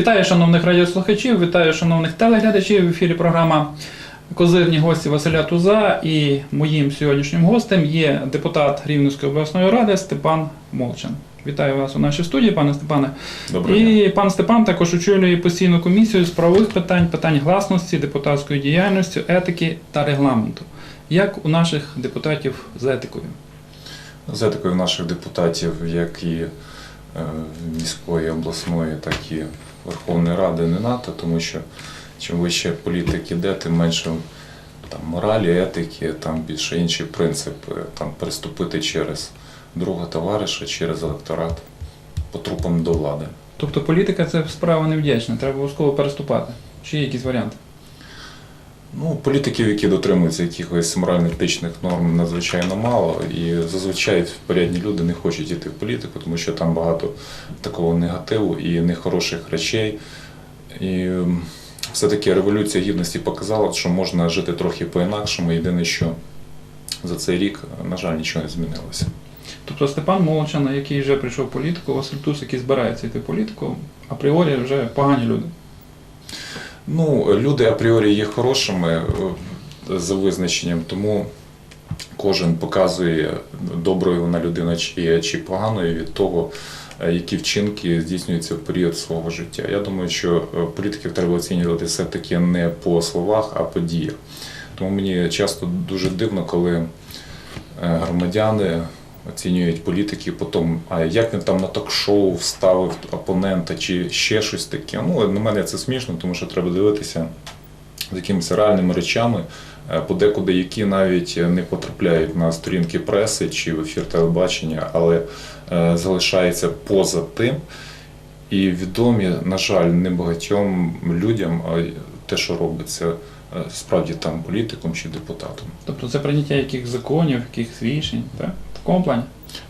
Вітаю шановних радіослухачів, вітаю шановних телеглядачів. В ефірі програма Козирні гості Василя Туза. І моїм сьогоднішнім гостем є депутат Рівненської обласної ради Степан Молчан. Вітаю вас у нашій студії, пане Степане. Доброго І пан Степан також очолює постійну комісію з правових питань, питань гласності, депутатської діяльності, етики та регламенту. Як у наших депутатів з етикою? З етикою наших депутатів, як і е, міської, обласної, так і Верховної Ради не НАТО, тому що чим вище політик іде, тим менше там, моралі, етики, там більше інші принципи, там переступити через друга товариша, через електорат по трупам до влади. Тобто політика це справа невдячна, треба обов'язково переступати. Чи є якісь варіанти? Ну, політиків, які дотримуються якихось морально-етичних норм, надзвичайно мало. І зазвичай порядні люди не хочуть йти в політику, тому що там багато такого негативу і нехороших речей. І все-таки революція гідності показала, що можна жити трохи по-інакшому. Єдине, що за цей рік, на жаль, нічого не змінилося. Тобто Степан Молчан, який вже прийшов в політику, Василь Туз, який збирається йти в політику, апріорі вже погані люди. Ну, люди апріорі є хорошими е, за визначенням, тому кожен показує, доброю вона людина чи чи поганою від того, е, які вчинки здійснюються в період свого життя. Я думаю, що е, політиків треба оцінювати все-таки не по словах, а по діях. Тому мені часто дуже дивно, коли громадяни оцінюють політиків по тому, а як він там на ток-шоу вставив опонента чи ще щось таке. Ну, на мене це смішно, тому що треба дивитися з якимись реальними речами, е, подекуди, які навіть не потрапляють на сторінки преси чи в ефір телебачення, але е, залишаються поза тим. І відомі, на жаль, небагатьом людям а те, що робиться е, справді там політиком чи депутатом. Тобто це прийняття яких законів, якихось рішень, так? Такому плані.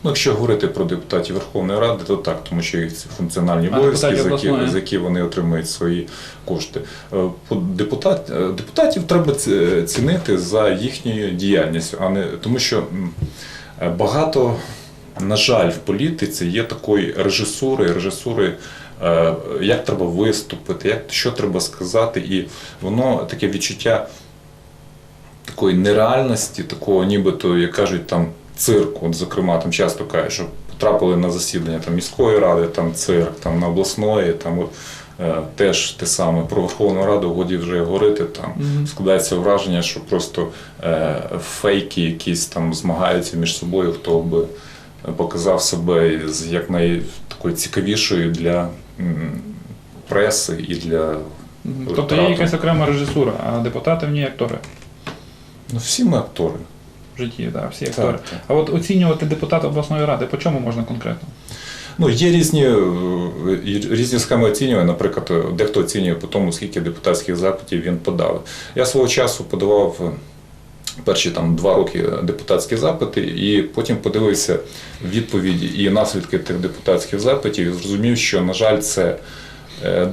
Ну, якщо говорити про депутатів Верховної Ради, то так, тому що їх функціональні обов'язки, за які, за які вони отримують свої кошти. Е, Депутат, е, депутатів треба цінити за їхньою діяльністю, а не тому, що е, багато, на жаль, в політиці є такої режисури, режисури. е, Як треба виступити, як що треба сказати, і воно таке відчуття такої нереальності, такого нібито, як кажуть, там цирку. От, зокрема, там часто кажуть, що потрапили на засідання там, міської ради, там цирк, там на обласної, там от, е, теж те саме про Верховну Раду годі вже говорити. Там Мгм. складається враження, що просто е, фейки якісь там змагаються між собою, хто би показав себе з як такою цікавішою для м, преси і для Тобто є якась окрема режисура, а депутати в ній актори ну, всі ми актори. В житті, так, всі актори. Так, так. А от оцінювати депутата обласної ради, по чому можна конкретно? Ну, є різні, е, різні схеми оцінювання. Наприклад, е, дехто оцінює по тому, скільки депутатських запитів він подав. Я свого часу подавав е, перші там два роки депутатські запити, і потім подивився відповіді і наслідки тих депутатських запитів, і зрозумів, що, на жаль, це.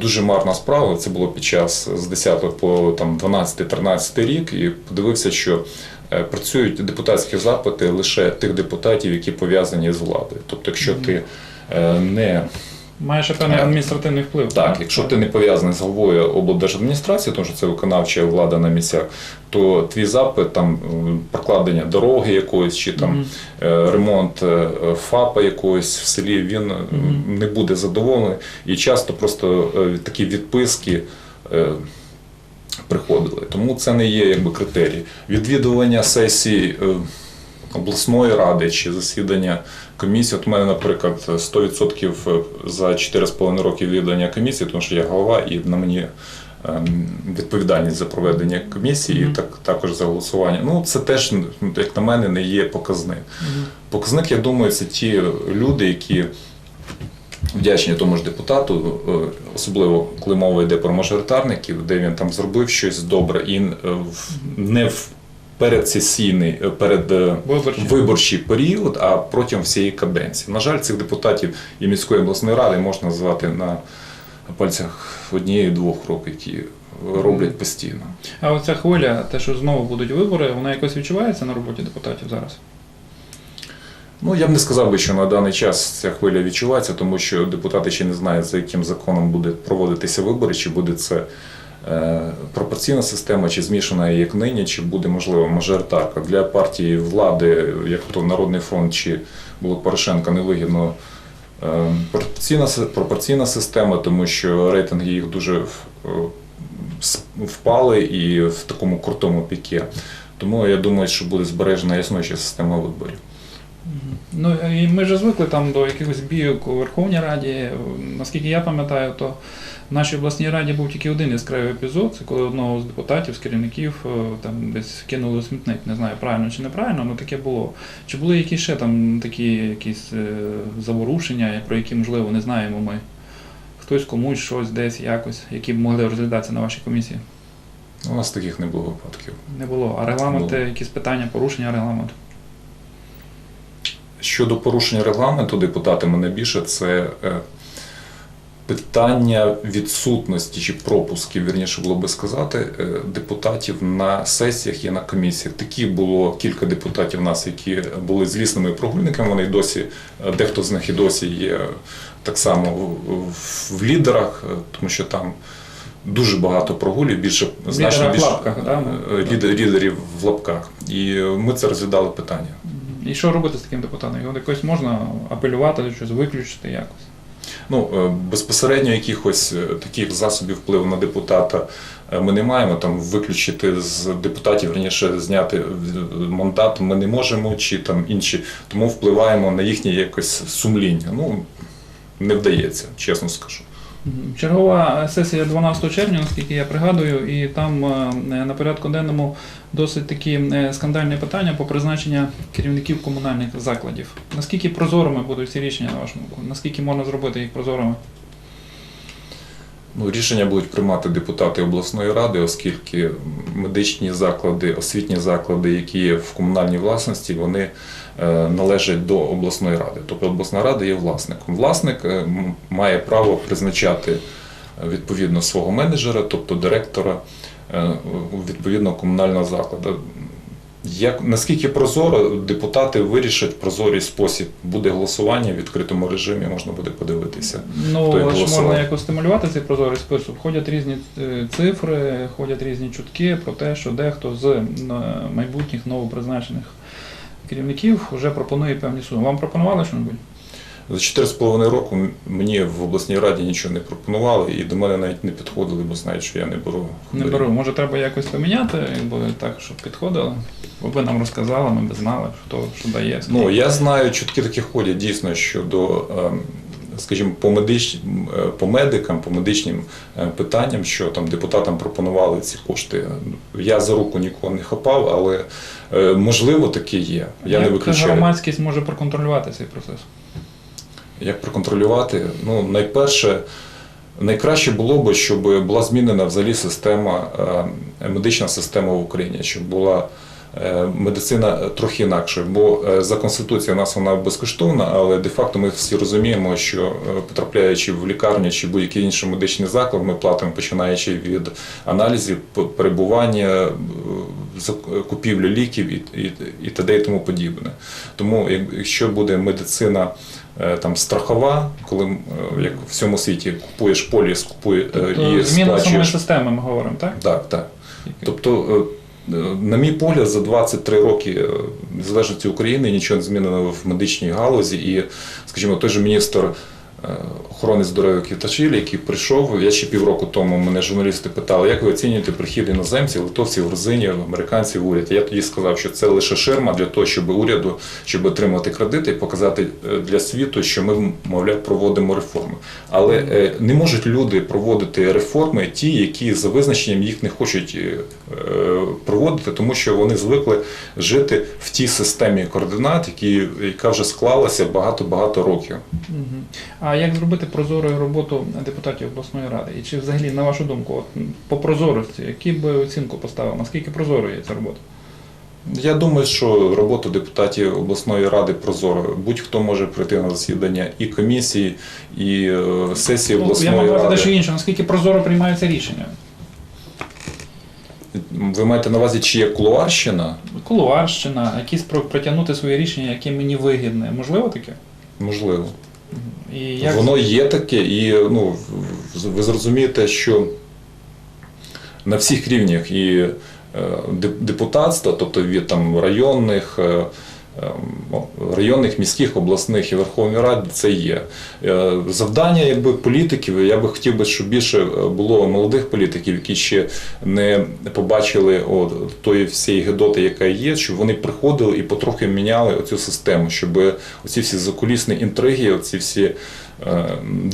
Дуже марна справа. Це було під час з 10 по 12-13 рік, і подивився, що працюють депутатські запити лише тих депутатів, які пов'язані з владою. Тобто, якщо ти е, не Має ще певний Е, адміністративний вплив. так, якщо ти не пов'язаний з головою облдержадміністрації, тому що це виконавча влада на місцях, то твій запит там прокладення дороги якоїсь чи там е, ремонт е, ФАПа якогось в селі, він е, Мгм. не буде задоволений. І часто просто е, такі відписки. е, Приходили, тому це не є якби критерій. Відвідування сесій е, обласної ради чи засідання комісії. От у мене, наприклад, 100% за 4,5 роки відвідування комісії, тому що я голова і на мені ем, відповідальність за проведення комісії, Мгм. і так також за голосування. Ну це теж, як на мене, не є показник. Мгм. Показник, я думаю, це ті люди, які вдячні тому ж депутату, е, особливо коли мова йде про мажоритарників, де він там зробив щось добре і е, не в передсесійний, е, перед виборчий період, а протягом всієї каденції. На жаль, цих депутатів і міської обласної ради можна назвати на пальцях однієї-двох рук, які роблять постійно. А оця хвиля, те, що знову будуть вибори, вона якось відчувається на роботі депутатів зараз? Ну, я б не сказав би, що на даний час ця хвиля відчувається, тому що депутати ще не знають, за яким законом буде проводитися вибори, чи буде це е, пропорційна система, чи змішана як нині, чи буде, можливо, мажоритарка. Для партії влади, як то Народний фронт чи Блок Порошенка, невигідно е, пропорційна, пропорційна система, тому що рейтинги їх дуже е, впали і в такому крутому піке. Тому я думаю, що буде збережена існуюча система виборів. Ну і ми ж звикли там до якихось бійок у Верховній Раді. Наскільки я пам'ятаю, то в нашій обласній раді був тільки один яскравий епізод. Це коли одного з депутатів, з керівників е, там десь кинули у смітник. Не знаю, правильно чи неправильно, але таке було. Чи були якісь ще там такі якісь е, заворушення, про які можливо не знаємо ми? Хтось комусь щось десь якось, які б могли розглядатися на вашій комісії? У нас таких не було випадків. Не було. А регламенти, Було. якісь питання, порушення регламенту? Щодо порушення регламенту депутати мене більше це е, питання відсутності чи пропусків, вірніше було би сказати, е, депутатів на сесіях і на комісіях. Такі було кілька депутатів у нас, які були злісними прогульниками. Вони досі, е, дехто з них і досі є так само в, лідерах, тому що там. Дуже багато прогулів, більше значно більше лапках, да? е, лідерів в лапках. І ми це розглядали питання. І що робити з таким депутатом? Його якось можна апелювати, щось виключити якось. Ну, е, безпосередньо якихось е, таких засобів впливу на депутата е, ми не маємо. Там виключити з депутатів, раніше зняти мандат ми не можемо, чи там інші, тому впливаємо на їхнє якось сумління. Ну, не вдається, чесно скажу. Чергова сесія 12 червня, наскільки я пригадую, і там е, на порядку денному досить такі е, скандальні питання по призначення керівників комунальних закладів. Наскільки прозорими будуть ці рішення, на вашому боку? Наскільки можна зробити їх прозорими? Ну, рішення будуть приймати депутати обласної ради, оскільки медичні заклади, освітні заклади, які є в комунальній власності, вони е, належать до обласної ради. Тобто обласна рада є власником. Власник е, має право призначати е, відповідно свого менеджера, тобто директора відповідного комунального закладу. Як наскільки прозоро депутати вирішать в прозорий спосіб, буде голосування в відкритому режимі, можна буде подивитися. Ну, Хто ж можна якось стимулювати цей прозорий спосіб. Ходять різні е, цифри, ходять різні чутки про те, що дехто з майбутніх новопризначених керівників вже пропонує певні суми. Вам пропонували щось? За 4,5 року мені в обласній раді нічого не пропонували і до мене навіть не підходили, бо знають, що я не беру. Не беру. Може, треба якось поміняти, якби так, щоб підходило. Бо ви нам розказали, ми б знали, хто що дає. Ну, я знаю, чутки такі ходять дійсно щодо, ем, скажімо, по, медич... е, по медикам, по медичним е, питанням, що там депутатам пропонували ці кошти. Я за руку нікого не хапав, але е, можливо таке є. Я не виключаю. громадськість може проконтролювати цей процес? Як проконтролювати? Ну, найперше, найкраще було б, щоб була змінена взагалі система, е, медична система в Україні, щоб була е, медицина трохи інакшою. Бо е, за конституцією у нас вона безкоштовна, але де-факто ми всі розуміємо, що потрапляючи в лікарню чи будь-який інший медичний заклад, ми платимо починаючи від аналізів, перебування, купівлі ліків і, і, і т.д. і тому подібне. Тому якщо буде медицина там страхова, коли е, як в всьому світі купуєш поліс, купує е, Тобто і зміна самої системи, ми говоримо, так? Так, так. Тобто, е, е, на мій погляд, за 23 роки е, незалежності України нічого не змінено в медичній галузі. І, скажімо, той же міністр е, охорони здоров'я Квіташвілі, який прийшов, я ще півроку тому мене журналісти питали, як ви оцінюєте прихід іноземців, литовців, грузинів, американців уряд. Я тоді сказав, що це лише ширма для того, щоб уряду, щоб отримати кредити і показати е, для світу, що ми, мовляв, проводимо реформи. Але е, не можуть люди проводити реформи, ті, які за визначенням їх не хочуть е, проводити, тому що вони звикли жити в тій системі координат, які, яка вже склалася багато-багато років. А як зробити прозорою роботу депутатів обласної ради? І чи взагалі, на вашу думку, от, по прозорості, які би оцінку поставив? Наскільки прозорою є ця робота? Я думаю, що робота депутатів обласної ради прозора. Будь-хто може прийти на засідання і комісії, і е, сесії Ну, я обласної маю на увазі ради. дещо інше, наскільки прозоро приймаються рішення? Ви маєте на увазі, чи є кулуарщина? Кулуарщина, якісь про притягнути своє рішення, яке мені вигідне. Можливо таке? Можливо. І як Воно є таке, і ну, ви зрозумієте, що на всіх рівнях і е, депутатства, тобто від там, районних, е, районних, міських, обласних і Верховної Ради це є. Е, Завдання якби, політиків, я би хотів би, щоб більше було молодих політиків, які ще не побачили о, тої всієї гедоти, яка є, щоб вони приходили і потрохи міняли оцю систему, щоб оці всі закулісні інтриги, оці всі е,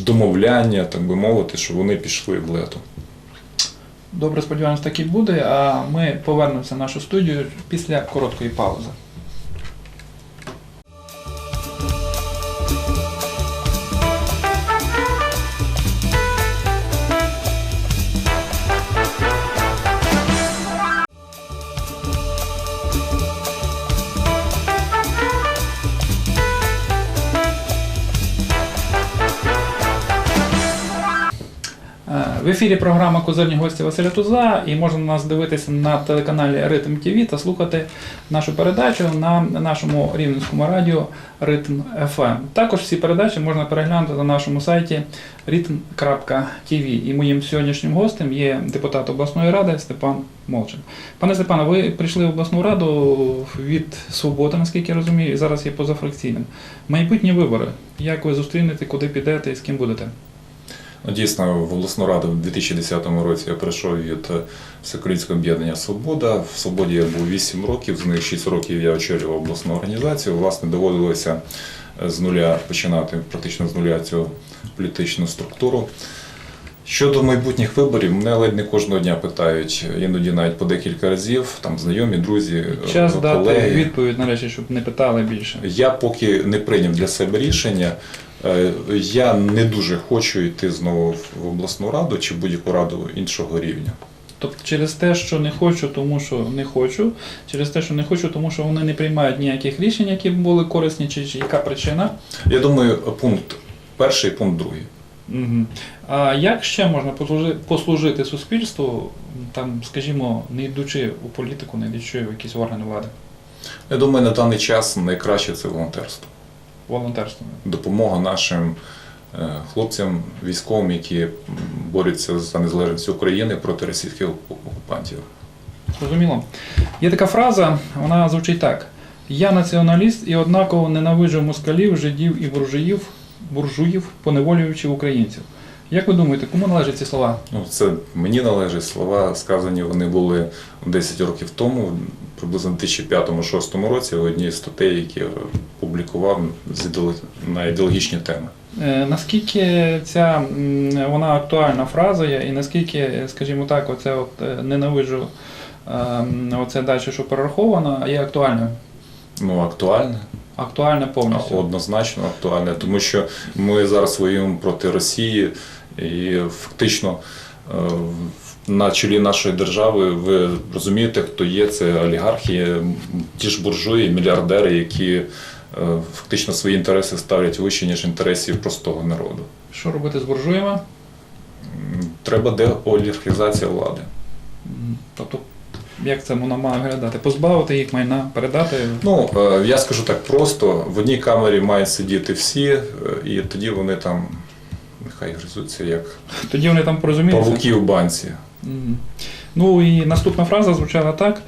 домовляння, так би мовити, щоб вони пішли в лету. добре сподіваємось, так і буде. А ми повернемося в нашу студію після короткої паузи. В ефірі програма Козирні гості Василя Туза і можна нас дивитися на телеканалі Ритм ТВ та слухати нашу передачу на нашому рівненському радіо Ритм ФМ. Також всі передачі можна переглянути на нашому сайті ritm.tv. І моїм сьогоднішнім гостем є депутат обласної ради Степан Молчин. Пане Степане, ви прийшли в обласну раду від свободи, наскільки я розумію, і зараз є позафракційним. Майбутні вибори. Як ви зустрінете, куди підете і з ким будете? Ну, дійсно, в обласну раду в 2010 році я прийшов від е, Всеукраїнського об'єднання Свобода. В Свободі я був 8 років, з них 6 років я очолював обласну організацію. Власне, доводилося е, з нуля починати практично з нуля цю політичну структуру. Щодо майбутніх виборів, мене ледь не кожного дня питають, іноді навіть по декілька разів, там знайомі, друзі, Час е, дати відповідь нарешті, щоб не питали більше. Я поки не прийняв для себе рішення. Е, Я не дуже хочу йти знову в обласну раду чи будь-яку раду іншого рівня. Тобто через те, що не хочу, тому що не хочу, через те, що не хочу, тому що вони не приймають ніяких рішень, які б були корисні, чи, яка причина. Я думаю, пункт перший, пункт другий. Угу. А як ще можна послужити суспільству, там, скажімо, не йдучи у політику, не йдучи в якісь органи влади, Я думаю, на даний час найкраще це волонтерство. Волонтерством? Допомога нашим е, хлопцям, військовим, які борються за незалежність України проти російських окупантів. Зрозуміло. Є така фраза, вона звучить так: Я націоналіст і однаково ненавиджу москалів, жидів і буржуїв, буржуїв, поневолюючи українців. Як ви думаєте, кому належать ці слова? Ну, це мені належать слова, сказані вони були 10 років тому, приблизно в 2005-2006 році, в одній з статей, які я публікував на ідеологічні теми. Е, Наскільки ця вона актуальна фраза є, і наскільки, скажімо так, оце от е, ненавиджу ем, оце далі, що перераховано, є актуальною? Ну, актуальне, Актуальне повністю. однозначно актуальне, тому що ми зараз воюємо проти Росії і фактично е, на чолі нашої держави ви розумієте, хто є, це олігархи, ті ж буржуї, мільярдери, які е, фактично свої інтереси ставлять вище, ніж інтересів простого народу. Що робити з буржуями? Треба деолігархізація влади. Тобто, як це вона має виглядати? Позбавити їх майна, передати. Ну, е, я скажу так просто: в одній камері мають сидіти всі, е, і тоді вони там нехай гризуться як Тоді вони там порозуміються. павуки в банці. Ну і наступна фраза звучала так.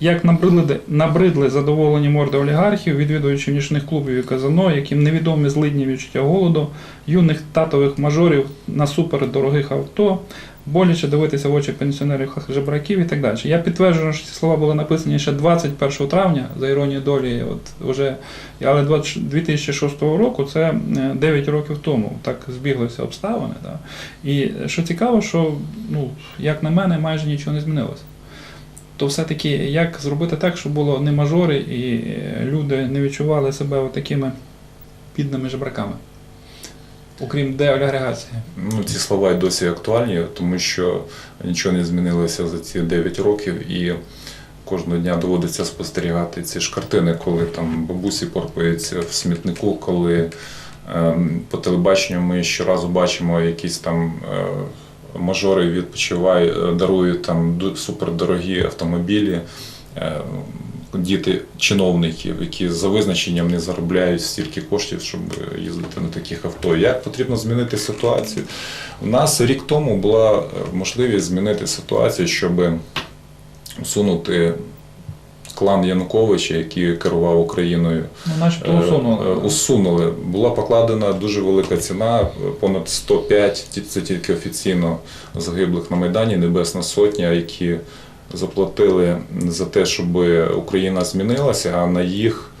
Як набридли, набридли задоволені морди олігархів, відвідуючи нічних клубів і казано, яким невідомі злидні відчуття голоду, юних татових мажорів на супердорогих авто, боляче дивитися в очі пенсіонерів жебраків і так далі. Я підтверджую, що ці слова були написані ще 21 травня, за іронією долі, от вже, але 2006 року це е, 9 років тому. Так збіглися обставини. Да? І що цікаво, що ну, як на мене, майже нічого не змінилося. То все-таки як зробити так, щоб було не мажори і е, люди не відчували себе такими бідними жебраками, окрім деолігархації. Ну, ці слова й досі актуальні, тому що нічого не змінилося за ці 9 років, і кожного дня доводиться спостерігати ці ж картини, коли там бабусі порпаються в смітнику, коли ем, по телебаченню ми щоразу бачимо якісь там е, мажори відпочивають, е, дарують там супердорогі автомобілі. Е, Діти чиновників, які за визначенням не заробляють стільки коштів, щоб їздити на таких авто. Як потрібно змінити ситуацію? У нас рік тому була е, можливість змінити ситуацію, щоб усунути клан Януковича, який керував Україною Ну, Е, е, усунули. усунули. Була покладена дуже велика ціна, понад 105, це тільки офіційно загиблих на Майдані, Небесна Сотня, які заплатили за те, щоб Україна змінилася, а на їх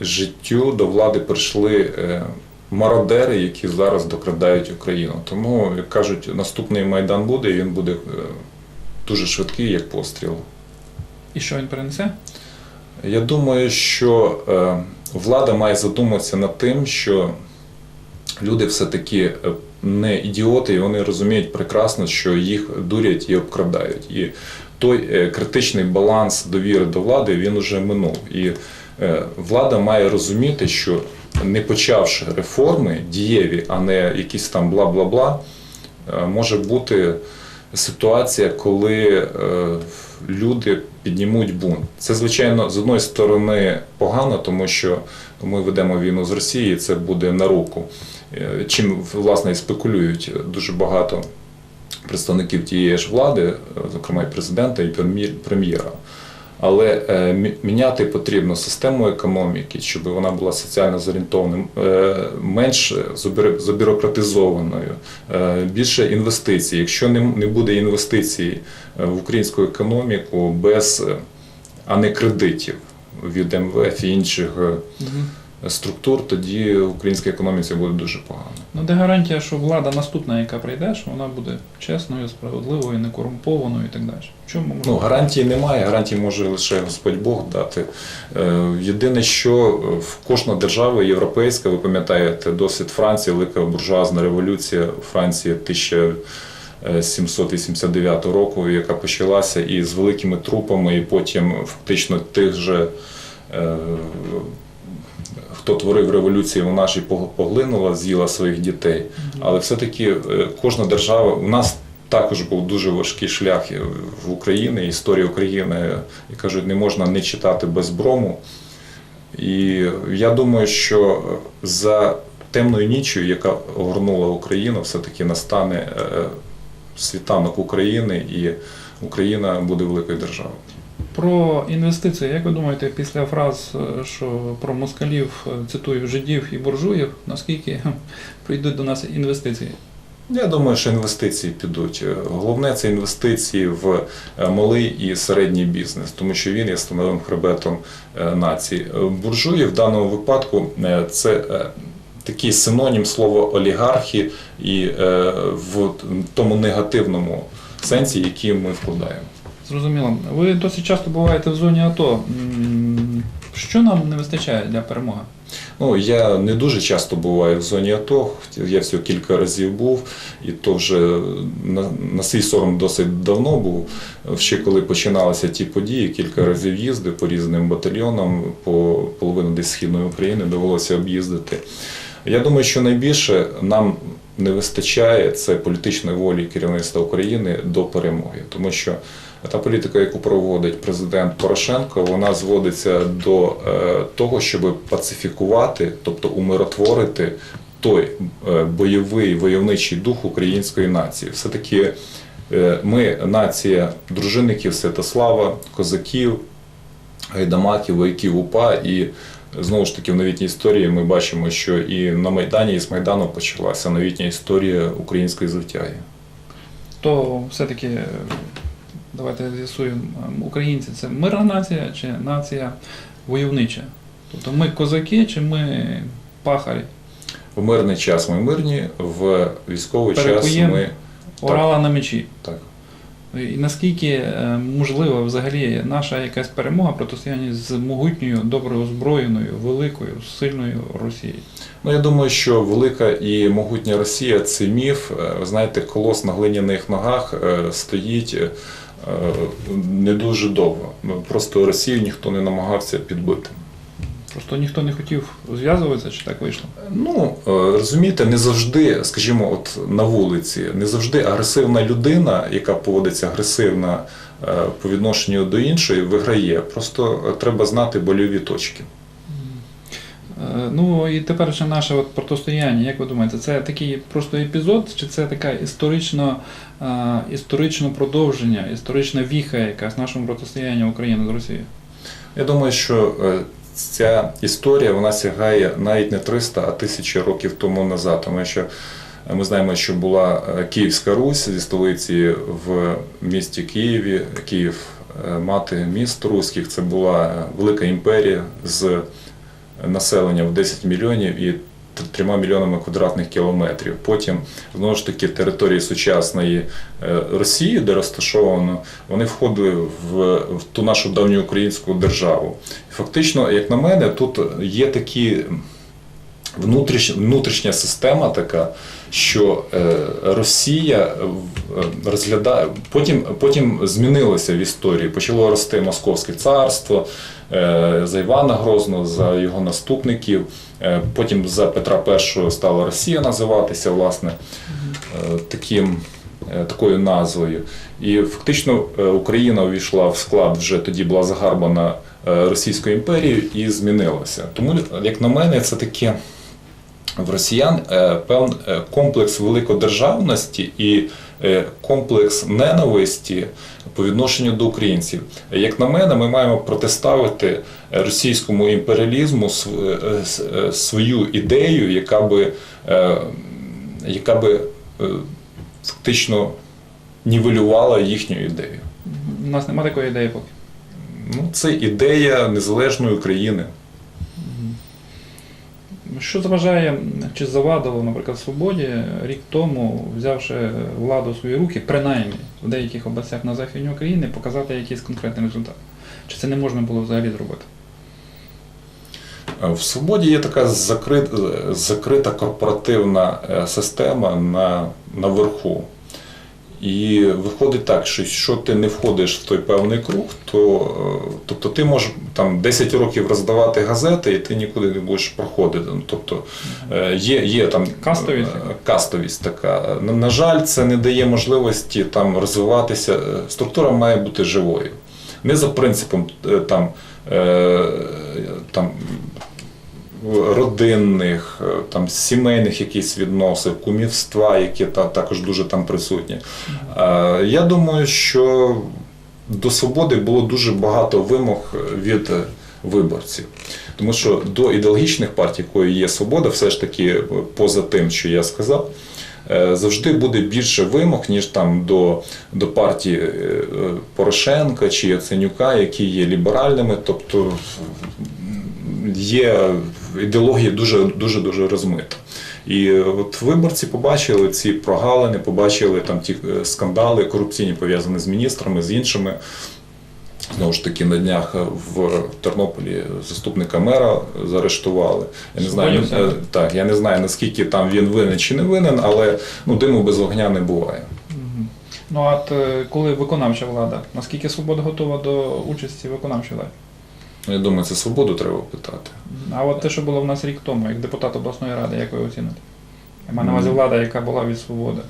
життю до влади прийшли е, мародери, які зараз докрадають Україну. Тому, як кажуть, наступний Майдан буде, і він буде е, дуже швидкий, як постріл. І що він перенесе? Я думаю, що е, влада має задуматися над тим, що люди все-таки не ідіоти, і вони розуміють прекрасно, що їх дурять і обкрадають. І той е, критичний баланс довіри до влади він уже минув. І е, влада має розуміти, що не почавши реформи дієві, а не якісь там бла-бла-бла, е, може бути ситуація, коли е, люди піднімуть бунт. Це, звичайно, з одної сторони погано, тому що ми ведемо війну з Росією, це буде на руку. Е, Чим власне і спекулюють дуже багато представників тієї ж влади, е, зокрема і президента, і прем'єра. Але е, міняти потрібно систему економіки, щоб вона була соціально зорієнтованою, е, менш забюрократизованою, більше інвестицій. Якщо не, буде інвестицій в українську економіку без, а не кредитів від МВФ і інших. Структур, тоді українська економіка буде дуже погано. Ну, де гарантія, що влада наступна, яка прийде, що вона буде чесною, справедливою, некорумпованою і так далі. Чому Ну, гарантії немає, гарантії може лише Господь Бог дати. Е, Єдине, що е, в кожна держава європейська, ви пам'ятаєте, досвід Франції, велика буржуазна революція у Франції 1789 року, яка почалася і з великими трупами, і потім фактично тих же. Хто творив революцію, вона ж і поглинула, з'їла своїх дітей. Але все-таки е, кожна держава, у нас також був дуже важкий шлях е, в Україні, історія України, і кажуть, не можна не читати без брому. І я думаю, що за темною ніччю, яка огорнула Україну, все-таки настане е, світанок України, і Україна буде великою державою. Про інвестиції, як ви думаєте, після фраз, е, що про москалів е, цитую жидів і буржуїв, наскільки прийдуть до нас інвестиції? Я думаю, що інвестиції підуть. Е, Головне це інвестиції в малий і середній бізнес, тому що він є становим хребетом нації. Буржуї в даному випадку це такий синонім слова олігархи і в тому негативному сенсі, який ми вкладаємо. Зрозуміло. Ви досить часто буваєте в зоні АТО. Що нам не вистачає для перемоги? Ну, я не дуже часто буваю в зоні АТО, я всього кілька разів був, і то вже на, на свій сором досить давно був. Ще коли починалися ті події, кілька разів їздив по різним батальйонам, по половину десь східної України довелося об'їздити. Я думаю, що найбільше нам не вистачає це політичної волі керівництва України до перемоги, тому що та політика, яку проводить президент Порошенко, вона зводиться до е, того, щоб пацифікувати, тобто умиротворити той е, бойовий войовничий дух української нації. Все таки ми нація дружинників Святослава, козаків, гайдамаків, вояків УПА і. Знову ж таки, в новітній історії ми бачимо, що і на Майдані, і з Майдану почалася новітня історія української звитяги. То все-таки е, давайте з'ясуємо, ем, українці це мирна нація чи нація войовнича? Тобто ми козаки чи ми пахарі? В мирний час ми мирні, в військовий час ми Орала на мечі. так. І наскільки е, можлива взагалі наша якась перемога в протистоянні з могутньою, добре озброєною, великою, сильною Росією? Ну, я думаю, що велика і могутня Росія це міф. Е, Ви знаєте, колос на глиняних ногах е, стоїть не дуже довго. Просто Росію ніхто не намагався підбити. Просто ніхто не хотів зв'язуватися, чи так вийшло? Ну, е, розумієте, не завжди, скажімо, от на вулиці, не завжди агресивна людина, яка поводиться агресивно е, по відношенню до іншої, виграє. Просто е, треба знати больові точки. Е, Ну і тепер ще наше от протистояння, як ви думаєте, це такий просто епізод, чи це така історично, е, історичне продовження, історична віха якась нашому протистоянню України з Росією? Я думаю, що е, ця історія вона сягає навіть не 300, а 1000 років тому назад, тому що ми знаємо, що була Київська Русь зі столиці в місті Києві. Київ мати міст руських. Це була велика імперія з населенням в 10 мільйонів і 3 мільйонами квадратних кілометрів. Потім знову ж таки території сучасної е, Росії, де розташовано, вони входили в, в ту нашу давню українську державу. Фактично, як на мене, тут є такі внутрішня, внутрішня система така, що е, Росія е, розглядає, потім, потім змінилося в історії. Почало рости Московське царство е, за Івана Грозного, за його наступників. Потім за Петра І стала Росія називатися, власне, таким, такою назвою. І фактично Україна увійшла в склад, вже тоді була загарбана Російською імперією і змінилася. Тому, як на мене, це таке в росіян е, певний комплекс великодержавності і е, комплекс ненависті по відношенню до українців. Як на мене, ми маємо протиставити російському імперіалізму е, е, свою ідею, яка би, е, яка би е, фактично нівелювала їхню ідею. У нас немає такої ідеї поки. Ну, це ідея незалежної України. Що заважає чи завадило, наприклад, свободі рік тому, взявши владу в свої руки, принаймні в деяких областях на західній Україні, показати якийсь конкретний результат? Чи це не можна було взагалі зробити? В свободі є така закрита, корпоративна е, система на, наверху. І виходить так, що якщо ти не входиш в той певний круг, то е, тобто ти можеш там 10 років роздавати газети, і ти нікуди не будеш проходити. Ну, Тобто е, є, є там Кастовість? е, кастовість така. На, жаль, це не дає можливості там розвиватися. Структура має бути живою. Не за принципом там, там родинних, е, там сімейних якісь відносин, кумівства, які та, також дуже там присутні. Е, Я думаю, що до свободи було дуже багато вимог від виборців. Тому що до ідеологічних партій, якою є свобода, все ж таки е, поза тим, що я сказав, завжди буде більше вимог, ніж там до, до партії Порошенка чи Яценюка, які є ліберальними. Тобто є ідеологія дуже дуже дуже розмита. І от виборці побачили ці прогалини, побачили там ті е, скандали корупційні пов'язані з міністрами, з іншими. Знову ж таки, на днях в Тернополі заступника мера заарештували. Я не знаю, е, так, я не знаю наскільки там він винен чи не винен, але ну, диму без вогня не буває. Ну а е, коли виконавча влада, наскільки свобода готова до участі в виконавчій владі? Ну, Я думаю, це свободу треба питати. А от те, що було в нас рік тому, як депутат обласної ради, як ви оціните? Я маю на увазі влада, яка була від свободи.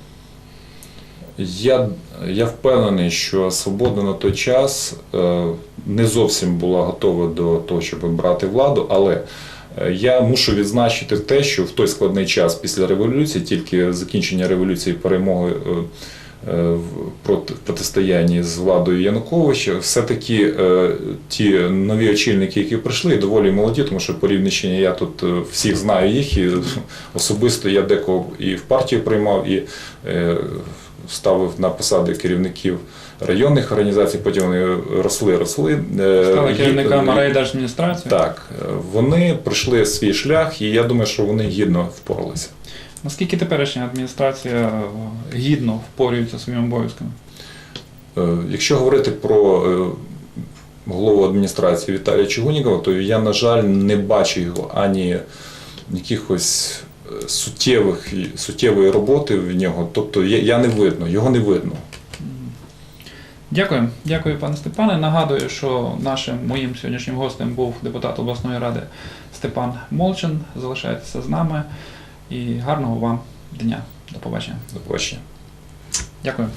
Я, я впевнений, що свобода на той час е, не зовсім була готова до того, щоб брати владу, але е, я мушу відзначити те, що в той складний час після революції, тільки закінчення революції перемоги е, протистоянні з владою Януковича, все-таки е, ті нові очільники, які прийшли, доволі молоді, тому що по Рівненщині я тут е, всіх знаю їх, і особисто я декого і в партію приймав, і е, ставив на посади керівників районних організацій, потім вони росли, росли. Е, Стали керівниками райдержадміністрації. Так, е, вони пройшли свій шлях, і я думаю, що вони гідно впоралися. Наскільки теперішня адміністрація е, гідно впорюється своїми обов'язками? Е, Якщо говорити про е, голову адміністрації Віталія Чугунікова, то я, на жаль, не бачу його ані якихось е, суттєвих, суттєвої роботи в нього. Тобто я не видно, його не видно. Дякую, дякую, пане Степане. Нагадую, що нашим моїм сьогоднішнім гостем був депутат обласної ради Степан Молчин. Залишайтеся з нами і гарного вам дня. До побачення. До побачення. Дякую.